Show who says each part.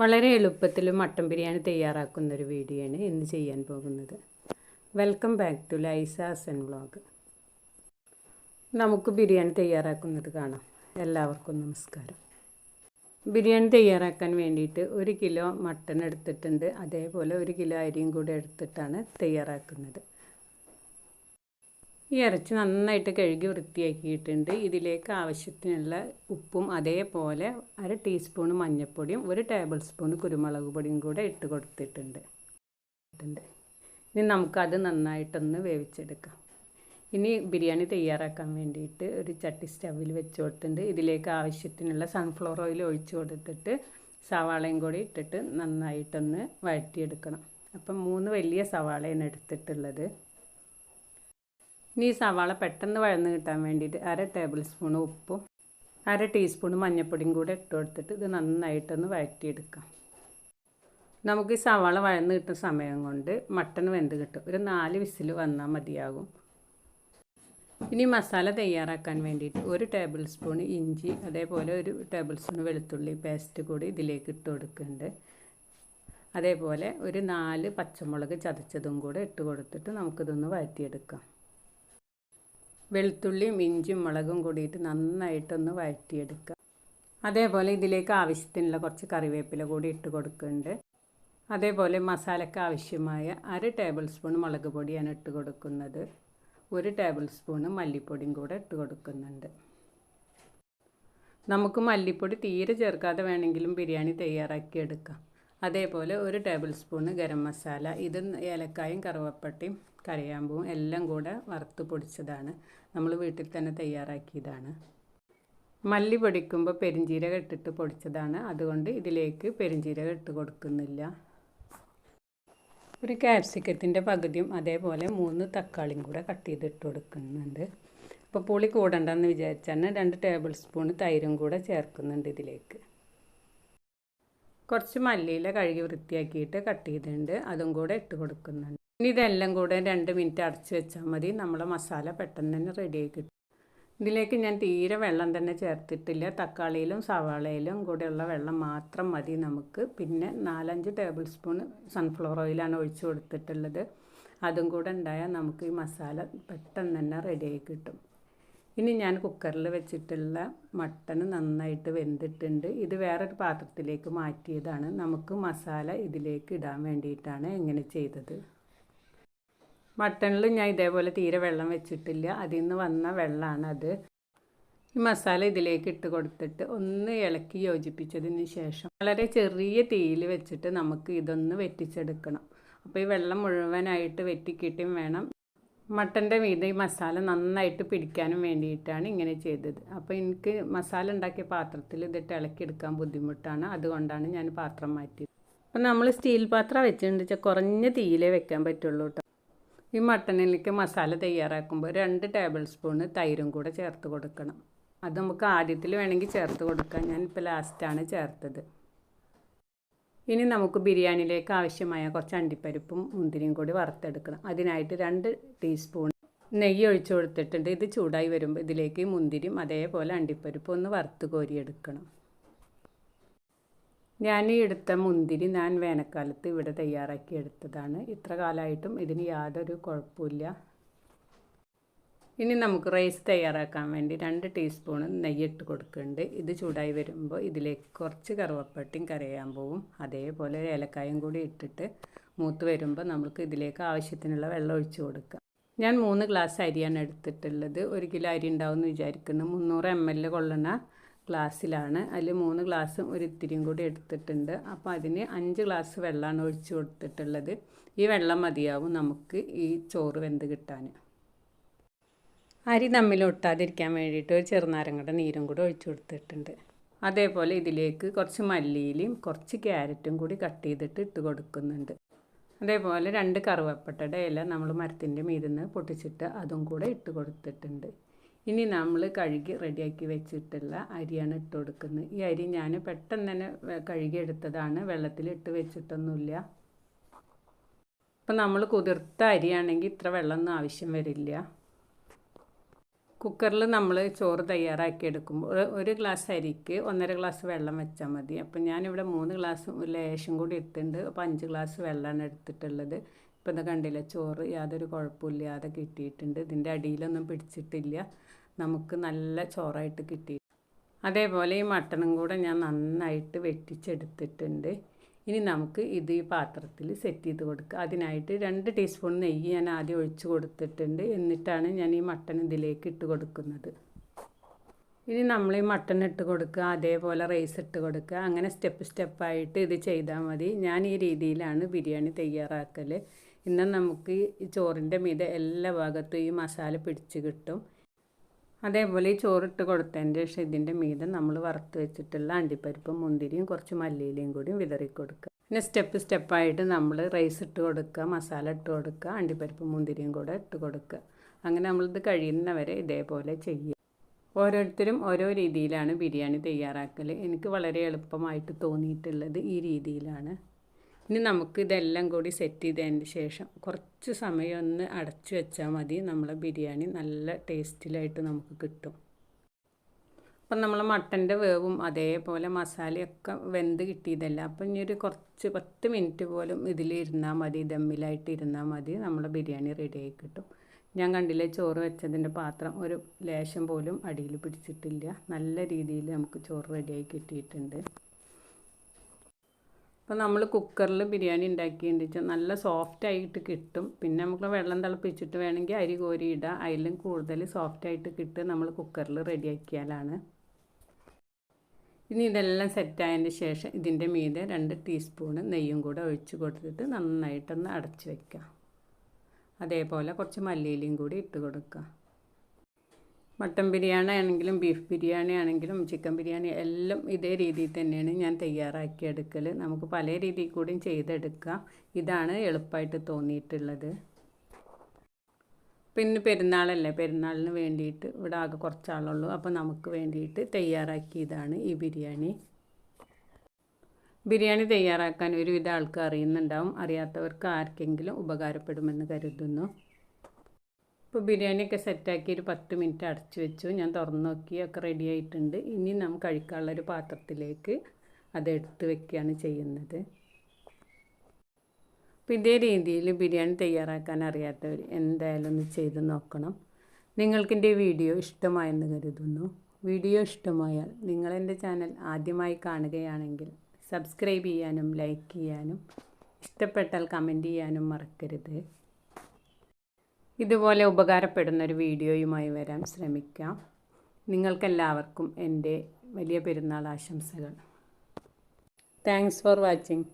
Speaker 1: വളരെ എളുപ്പത്തിൽ മട്ടൻ ബിരിയാണി തയ്യാറാക്കുന്ന ഒരു വീഡിയോ ആണ് ഇന്ന് ചെയ്യാൻ പോകുന്നത്. വെൽക്കം ബാക്ക് ടു ലൈസാസ് ആൻഡ് വ്ളോഗ് നമുക്ക് ബിരിയാണി തയ്യാറാക്കുന്നത് കാണാം. എല്ലാവർക്കും നമസ്കാരം. ബിരിയാണി തയ്യാറാക്കാൻ വേണ്ടിയിട്ട് ഒരു കിലോ മട്ടൺ എടുത്തിട്ടുണ്ട്. അതേപോലെ ഒരു കിലോ അരിയും കൂടെ എടുത്തിട്ടാണ് തയ്യാറാക്കുന്നത്. ഈ ഇറച്ചി നന്നായിട്ട് കഴുകി വൃത്തിയാക്കിയിട്ടുണ്ട്. ഇതിലേക്ക് ആവശ്യത്തിനുള്ള ഉപ്പും അതേപോലെ അര ടീസ്പൂൺ മഞ്ഞൾപ്പൊടിയും ഒരു ടേബിൾ സ്പൂൺ കുരുമുളക് പൊടിയും കൂടെ ഇട്ട് കൊടുത്തിട്ടുണ്ട്. ഇനി നമുക്കത് നന്നായിട്ടൊന്ന് വേവിച്ചെടുക്കാം. ഇനി ബിരിയാണി തയ്യാറാക്കാൻ വേണ്ടിയിട്ട് ഒരു ചട്ടി സ്റ്റവിൽ വെച്ച് കൊടുത്തിട്ടുണ്ട്. ഇതിലേക്ക് ആവശ്യത്തിനുള്ള സൺഫ്ലവർ ഓയിൽ ഒഴിച്ച് കൊടുത്തിട്ട് സവാളയും കൂടി ഇട്ടിട്ട് നന്നായിട്ടൊന്ന് വഴറ്റിയെടുക്കണം. അപ്പം മൂന്ന് വലിയ സവാളയാണ് എടുത്തിട്ടുള്ളത്. ഇനി സവാള പെട്ടെന്ന് വഴന്ന് കിട്ടാൻ വേണ്ടിയിട്ട് അര ടേബിൾ സ്പൂൺ ഉപ്പും അര ടീസ്പൂൺ മഞ്ഞൾപ്പൊടിയും കൂടെ ഇട്ട് കൊടുത്തിട്ട് ഇത് നന്നായിട്ടൊന്ന് വഴറ്റിയെടുക്കാം. നമുക്ക് ഈ സവാള വഴന്ന് കിട്ടുന്ന സമയം കൊണ്ട് മട്ടൺ വെന്ത് കിട്ടും. ഒരു നാല് വിസിൽ വന്നാൽ മതിയാകും. ഇനി മസാല തയ്യാറാക്കാൻ വേണ്ടിയിട്ട് ഒരു ടേബിൾ സ്പൂൺ ഇഞ്ചി അതേപോലെ ഒരു ടേബിൾ സ്പൂൺ വെളുത്തുള്ളി പേസ്റ്റ് കൂടി ഇതിലേക്ക് ഇട്ട് കൊടുക്കുന്നുണ്ട്. അതേപോലെ ഒരു നാല് പച്ചമുളക് ചതച്ചതും കൂടെ ഇട്ട് കൊടുത്തിട്ട് നമുക്കിതൊന്ന് വഴറ്റിയെടുക്കാം. വെളുത്തുള്ളിയും ഇഞ്ചിയും മുളകും കൂടിയിട്ട് നന്നായിട്ടൊന്ന് വഴറ്റിയെടുക്കുക. അതേപോലെ ഇതിലേക്ക് ആവശ്യത്തിനുള്ള കുറച്ച് കറിവേപ്പില കൂടി ഇട്ട് കൊടുക്കുന്നുണ്ട്. അതേപോലെ മസാലയ്ക്ക് ആവശ്യമായ അര ടേബിൾ സ്പൂൺ മുളക് പൊടിയാണ് ഇട്ട് കൊടുക്കുന്നത്. ഒരു ടേബിൾ സ്പൂണ് മല്ലിപ്പൊടിയും കൂടെ ഇട്ട് കൊടുക്കുന്നുണ്ട്. നമുക്ക് മല്ലിപ്പൊടി തീരെ ചേർക്കാതെ വേണമെങ്കിലും ബിരിയാണി തയ്യാറാക്കി എടുക്കാം. അതേപോലെ ഒരു ടേബിൾ സ്പൂണ് ഗരം മസാല ഇത് ഏലക്കായും കറുവപ്പട്ടയും കരയാമ്പൂവും എല്ലാം കൂടെ വറുത്ത് പൊടിച്ചതാണ്. നമ്മൾ വീട്ടിൽ തന്നെ തയ്യാറാക്കിയതാണ്. മല്ലി പൊടിക്കുമ്പോൾ പെരിഞ്ചീരകം ഇട്ടിട്ട് പൊടിച്ചതാണ്. അതുകൊണ്ട് ഇതിലേക്ക് പെരിഞ്ചീരകം ഇട്ട് കൊടുക്കുന്നില്ല. ഒരു ക്യാപ്സിക്കത്തിന്റെ പകുതിയും അതേപോലെ മൂന്ന് തക്കാളിയും കൂടെ കട്ട് ചെയ്തിട്ട് കൊടുക്കുന്നുണ്ട്. അപ്പോൾ പുളി കൂടണ്ടെന്ന് വിചാരിച്ചാണ് രണ്ട് ടേബിൾ സ്പൂൺ തൈരും കൂടെ ചേർക്കുന്നുണ്ട് ഇതിലേക്ക്. കുറച്ച് മല്ലിയില കഴുകി വൃത്തിയാക്കിയിട്ട് കട്ട് ചെയ്തിട്ടുണ്ട്. അതും കൂടെ ഇട്ട് കൊടുക്കുന്നുണ്ട്. ഇനി ഇതെല്ലാം കൂടെ രണ്ട് മിനിറ്റ് അടച്ച് വെച്ചാൽ മതി. നമ്മളെ മസാല പെട്ടെന്ന് തന്നെ റെഡിയായി കിട്ടും. ഇതിലേക്ക് ഞാൻ തീരെ വെള്ളം തന്നെ ചേർത്തിട്ടില്ല. തക്കാളിയിലും സവാളയിലും കൂടെയുള്ള വെള്ളം മാത്രം മതി നമുക്ക്. പിന്നെ നാലഞ്ച് ടേബിൾ സ്പൂൺ സൺഫ്ലവർ ഓയിലാണ് ഒഴിച്ചു കൊടുത്തിട്ടുള്ളത്. അതും കൂടെ ഉണ്ടായാൽ നമുക്ക് ഈ മസാല പെട്ടെന്ന് തന്നെ റെഡിയായി കിട്ടും. ഇനി ഞാൻ കുക്കറിൽ വെച്ചിട്ടുള്ള മട്ടൺ നന്നായിട്ട് വെന്തിട്ടുണ്ട്. ഇത് വേറൊരു പാത്രത്തിലേക്ക് മാറ്റിയതാണ്. നമുക്ക് മസാല ഇതിലേക്ക് ഇടാൻ വേണ്ടിയിട്ടാണ് എങ്ങനെ ചെയ്തത്. മട്ടണിൽ ഞാൻ ഇതേപോലെ തീരെ വെള്ളം വെച്ചിട്ടില്ല. അതിൽ നിന്ന് വന്ന അത്. ഈ മസാല ഇതിലേക്ക് ഇട്ട് കൊടുത്തിട്ട് ഒന്ന് ഇളക്കി യോജിപ്പിച്ചതിന് ശേഷം വളരെ ചെറിയ തീയിൽ വെച്ചിട്ട് നമുക്ക് ഇതൊന്ന് വെറ്റിച്ചെടുക്കണം. അപ്പോൾ ഈ വെള്ളം മുഴുവനായിട്ട് വെറ്റിക്കിട്ടും വേണം. മട്ടന്റെ മീതെ ഈ മസാല നന്നായിട്ട് പിടിക്കാനും വേണ്ടിയിട്ടാണ് ഇങ്ങനെ ചെയ്തത്. അപ്പോൾ എനിക്ക് മസാല ഉണ്ടാക്കിയ പാത്രത്തിൽ ഇതിട്ട് ഇളക്കിയെടുക്കാൻ ബുദ്ധിമുട്ടാണ്. അതുകൊണ്ടാണ് ഞാൻ പാത്രം മാറ്റിയത്. അപ്പോൾ നമ്മൾ സ്റ്റീൽ പാത്രം വെച്ചിട്ടുണ്ട് വെച്ചാൽ കുറഞ്ഞ തീയിലേ വെക്കാൻ പറ്റുള്ളൂ കേട്ടോ. ഈ മട്ടണിലേക്ക് മസാല തയ്യാറാക്കുമ്പോൾ രണ്ട് ടേബിൾ സ്പൂണ് തൈരും കൂടെ ചേർത്ത് കൊടുക്കണം. അത് നമുക്ക് ആദ്യത്തിൽ വേണമെങ്കിൽ ചേർത്ത് കൊടുക്കാം. ഞാനിപ്പോൾ ലാസ്റ്റാണ് ചേർത്തത്. ഇനി നമുക്ക് ബിരിയാണിയിലേക്ക് ആവശ്യമായ കുറച്ച് അണ്ടിപ്പരിപ്പും മുന്തിരിയും കൂടി വറുത്തെടുക്കണം. അതിനായിട്ട് രണ്ട് ടീസ്പൂൺ നെയ്യ് ഒഴിച്ചു കൊടുത്തിട്ടുണ്ട്. ഇത് ചൂടായി വരുമ്പോൾ ഇതിലേക്ക് മുന്തിരിയും അതേപോലെ അണ്ടിപ്പരിപ്പും ഒന്ന് വറുത്ത് കോരിയെടുക്കണം. ഞാൻ ഈ എടുത്ത മുന്തിരി ഞാൻ വേനൽക്കാലത്ത് ഇവിടെ തയ്യാറാക്കി എടുത്തതാണ്. ഇത്ര കാലമായിട്ടും ഇതിന് യാതൊരു കുഴപ്പമില്ല ഇനി നമുക്ക് റൈസ് തയ്യാറാക്കാൻ വേണ്ടി രണ്ട് ടീസ്പൂൺ നെയ്യിട്ട് കൊടുക്കുന്നുണ്ട്. ഇത് ചൂടായി വരുമ്പോൾ ഇതിലേക്ക് കുറച്ച് കറുവപ്പട്ടിയും കരയാമ്പൂവും അതേപോലെ ഏലക്കായും കൂടി ഇട്ടിട്ട് മൂത്ത് വരുമ്പോൾ നമുക്ക് ഇതിലേക്ക് ആവശ്യത്തിനുള്ള വെള്ളം ഒഴിച്ച് കൊടുക്കാം. ഞാൻ മൂന്ന് ഗ്ലാസ് അരിയാണ് എടുത്തിട്ടുള്ളത്. ഒരു കിലോ അരി ഉണ്ടാവും എന്ന് വിചാരിക്കുന്നു. മുന്നൂറ് എം എൽ കൊള്ളുന്ന ഗ്ലാസ്സിലാണ് അതിൽ മൂന്ന് ഗ്ലാസ്സും ഒരു ഇത്തിരിയും കൂടി എടുത്തിട്ടുണ്ട്. അപ്പോൾ അതിന് അഞ്ച് ഗ്ലാസ് വെള്ളമാണ് ഒഴിച്ച് കൊടുത്തിട്ടുള്ളത്. ഈ വെള്ളം മതിയാവും നമുക്ക് ഈ ചോറ് വെന്ത് കിട്ടാൻ. അരി തമ്മിൽ ഒട്ടാതിരിക്കാൻ വേണ്ടിയിട്ട് ഒരു ചെറുനാരങ്ങയുടെ നീരും കൂടി ഒഴിച്ചു കൊടുത്തിട്ടുണ്ട്. അതേപോലെ ഇതിലേക്ക് കുറച്ച് മല്ലിയിലും കുറച്ച് ക്യാരറ്റും കൂടി കട്ട് ചെയ്തിട്ട് ഇട്ട് കൊടുക്കുന്നുണ്ട്. അതേപോലെ രണ്ട് കറുവപ്പട്ടയുടെ ഇല നമ്മൾ മരത്തിന്റെ മീതിന്ന് പൊട്ടിച്ചിട്ട് അതും കൂടെ ഇട്ട് കൊടുത്തിട്ടുണ്ട്. ഇനി നമ്മൾ കഴുകി റെഡിയാക്കി വെച്ചിട്ടുള്ള അരിയാണ് ഇട്ട് കൊടുക്കുന്നത്. ഈ അരി ഞാൻ പെട്ടെന്ന് തന്നെ കഴുകി എടുത്തതാണ് വെള്ളത്തിൽ ഇട്ട് വെച്ചിട്ടൊന്നുമില്ല. അപ്പം നമ്മൾ കുതിർത്ത അരിയാണെങ്കിൽ ഇത്ര വെള്ളമൊന്നും ആവശ്യം വരില്ല. കുക്കറിൽ നമ്മൾ ചോറ് തയ്യാറാക്കി എടുക്കുമ്പോൾ ഒരു- ഗ്ലാസ് അരിക്ക് ഒന്നര ഗ്ലാസ് വെള്ളം വെച്ചാൽ മതി. അപ്പം ഞാനിവിടെ മൂന്ന് ഗ്ലാസ് ലേശം കൂടി എടുത്തിട്ടുണ്ട് അപ്പോൾ അഞ്ച് ഗ്ലാസ് വെള്ളമാണ് എടുത്തിട്ടുള്ളത്. ഇപ്പം ഇത് കണ്ടില്ല ചോറ് യാതൊരു കുഴപ്പമില്ലാതെ കിട്ടിയിട്ടുണ്ട്. ഇതിന്റെ അടിയിലൊന്നും പിടിച്ചിട്ടില്ല. നമുക്ക് നല്ല ചോറായിട്ട് കിട്ടി. അതേപോലെ ഈ മട്ടണും കൂടെ ഞാൻ നന്നായിട്ട് വെട്ടിച്ചെടുത്തിട്ടുണ്ട്. ഇനി നമുക്ക് ഇത് ഈ പാത്രത്തിൽ സെറ്റ് ചെയ്ത് കൊടുക്കുക. അതിനായിട്ട് രണ്ട് ടീസ്പൂൺ നെയ്യ് ഞാൻ ആദ്യം ഒഴിച്ച് കൊടുത്തിട്ടുണ്ട്. എന്നിട്ടാണ് ഞാൻ ഈ മട്ടൺ ഇതിലേക്ക് ഇട്ട് കൊടുക്കുന്നത്. ഇനി നമ്മൾ ഈ മട്ടൺ ഇട്ട് കൊടുക്കുക അതേപോലെ റൈസ് ഇട്ട് കൊടുക്കുക. അങ്ങനെ സ്റ്റെപ്പ് സ്റ്റെപ്പായിട്ട് ഇത് ചെയ്താൽ മതി. ഞാൻ ഈ രീതിയിലാണ് ബിരിയാണി തയ്യാറാക്കൽ ഇന്ന് നമുക്ക് ഈ ചോറിന്റെ മീതെ എല്ലാ ഭാഗത്തും ഈ മസാല പിടിച്ച് കിട്ടും. അതേപോലെ ഈ ചോറിട്ട് കൊടുത്തതിന്റെ ശേഷം ഇതിന്റെ മീതെ നമ്മൾ വറുത്ത് വെച്ചിട്ടുള്ള അണ്ടിപ്പരിപ്പും മുന്തിരിയും കുറച്ച് മല്ലിയിലയും കൂടി വിതറി കൊടുക്കുക. പിന്നെ സ്റ്റെപ്പ് സ്റ്റെപ്പായിട്ട് നമ്മൾ റൈസ് ഇട്ട് കൊടുക്കുക മസാല ഇട്ട് കൊടുക്കുക അണ്ടിപ്പരിപ്പും മുന്തിരിയും കൂടെ ഇട്ട് കൊടുക്കുക. അങ്ങനെ നമ്മളിത് കഴിയുന്നവരെ ഇതേപോലെ ചെയ്യുക. ഓരോരുത്തരും ഓരോ രീതിയിലാണ് ബിരിയാണി തയ്യാറാക്കൽ എനിക്ക് വളരെ എളുപ്പമായിട്ട് തോന്നിയിട്ടുള്ളത് ഈ രീതിയിലാണ്. ഇനി നമുക്ക് ഇതെല്ലാം കൂടി സെറ്റ് ചെയ്തതിന് ശേഷം കുറച്ച് സമയം ഒന്ന് അടച്ചു വെച്ചാൽ മതി. നമ്മളെ ബിരിയാണി നല്ല ടേസ്റ്റിലായിട്ട് നമുക്ക് കിട്ടും. അപ്പം നമ്മൾ മട്ടന്റെ വേവും അതേപോലെ മസാലയൊക്കെ വെന്ത് കിട്ടിയതല്ല. അപ്പം ഇനി ഒരു കുറച്ച് പത്ത് മിനിറ്റ് പോലും ഇതിലിരുന്നാൽ മതി ദമ്മിലായിട്ട് ഇരുന്നാൽ മതി. നമ്മളെ ബിരിയാണി റെഡിയായി കിട്ടും. ഞാൻ കണ്ടില്ലേ ചോറ് വെച്ചതിന്റെ പാത്രം ഒരു ലേശം പോലും അടിയിൽ പിടിച്ചിട്ടില്ല. നല്ല രീതിയിൽ നമുക്ക് ചോറ് റെഡിയായി കിട്ടിയിട്ടുണ്ട്. അപ്പോൾ നമ്മൾ കുക്കറിൽ ബിരിയാണി ഉണ്ടാക്കിയെന്ന് വെച്ചാൽ നല്ല സോഫ്റ്റായിട്ട് കിട്ടും. പിന്നെ നമുക്ക് വെള്ളം തിളപ്പിച്ചിട്ട് വേണമെങ്കിൽ അരി കോരി ഇടുക അതിലും കൂടുതൽ സോഫ്റ്റായിട്ട് കിട്ടുക നമ്മൾ കുക്കറിൽ റെഡിയാക്കിയാലാണ്. ഇനി ഇതെല്ലാം സെറ്റായതിന് ശേഷം ഇതിന്റെ മീതെ രണ്ട് ടീസ്പൂണ് നെയ്യും കൂടെ ഒഴിച്ച് കൊടുത്തിട്ട് നന്നായിട്ടൊന്ന് അടച്ച് വയ്ക്കുക അതേപോലെ കുറച്ച് മല്ലിയിലയും കൂടി ഇട്ട് കൊടുക്കുക മട്ടൻ ബിരിയാണി ആണെങ്കിലും ബീഫ് ബിരിയാണി ആണെങ്കിലും ചിക്കൻ ബിരിയാണി എല്ലാം ഇതേ രീതിയിൽ തന്നെയാണ് ഞാൻ തയ്യാറാക്കി എടുക്കൽ. നമുക്ക് പല രീതിയിൽ കൂടിയും ചെയ്തെടുക്കാം. ഇതാണ് എളുപ്പമായിട്ട് തോന്നിയിട്ടുള്ളത്. പിന്നെ പെരുന്നാളല്ലേ? പെരുന്നാളിന് വേണ്ടിയിട്ട് ഇവിടെ ആകെ കുറച്ചാളുള്ളൂ. അപ്പോൾ നമുക്ക് വേണ്ടിയിട്ട് തയ്യാറാക്കിയതാണ് ഈ ബിരിയാണി. ബിരിയാണി തയ്യാറാക്കാൻ ഒരുവിധ ആൾക്കാർ അറിയുന്നുണ്ടാവും. അറിയാത്തവർക്ക് ആർക്കെങ്കിലും ഉപകാരപ്പെടുമെന്ന് കരുതുന്നു. ഇപ്പോൾ ബിരിയാണിയൊക്കെ സെറ്റാക്കി ഒരു പത്ത് മിനിറ്റ് അടച്ചു വെച്ചു. ഞാൻ തുറന്ന് നോക്കി ഒക്കെ റെഡി ആയിട്ടുണ്ട്. ഇനി നമുക്ക് കഴിക്കാനുള്ള ഒരു പാത്രത്തിലേക്ക് അതെടുത്ത് വെക്കുകയാണ് ചെയ്യുന്നത്. അപ്പോൾ ഇതേ രീതിയിൽ ബിരിയാണി തയ്യാറാക്കാൻ അറിയാത്തവർ എന്തായാലും ഒന്ന് ചെയ്ത് നോക്കണം. നിങ്ങൾക്കെന്റെ വീഡിയോ ഇഷ്ടമായെന്ന് കരുതുന്നു. വീഡിയോ ഇഷ്ടമായാൽ നിങ്ങളെന്റെ ചാനൽ ആദ്യമായി കാണുകയാണെങ്കിൽ സബ്സ്ക്രൈബ് ചെയ്യാനും ലൈക്ക് ചെയ്യാനും ഇഷ്ടപ്പെട്ടാൽ കമന്റ് ചെയ്യാനും മറക്കരുത്. ഇതുപോലെ ഉപകാരപ്പെടുന്ന ഒരു വീഡിയോയുമായി വരാൻ ശ്രമിക്കാം. നിങ്ങൾക്കെല്ലാവർക്കും എന്റെ വലിയ പെരുന്നാൾ ആശംസകൾ. Thanks for watching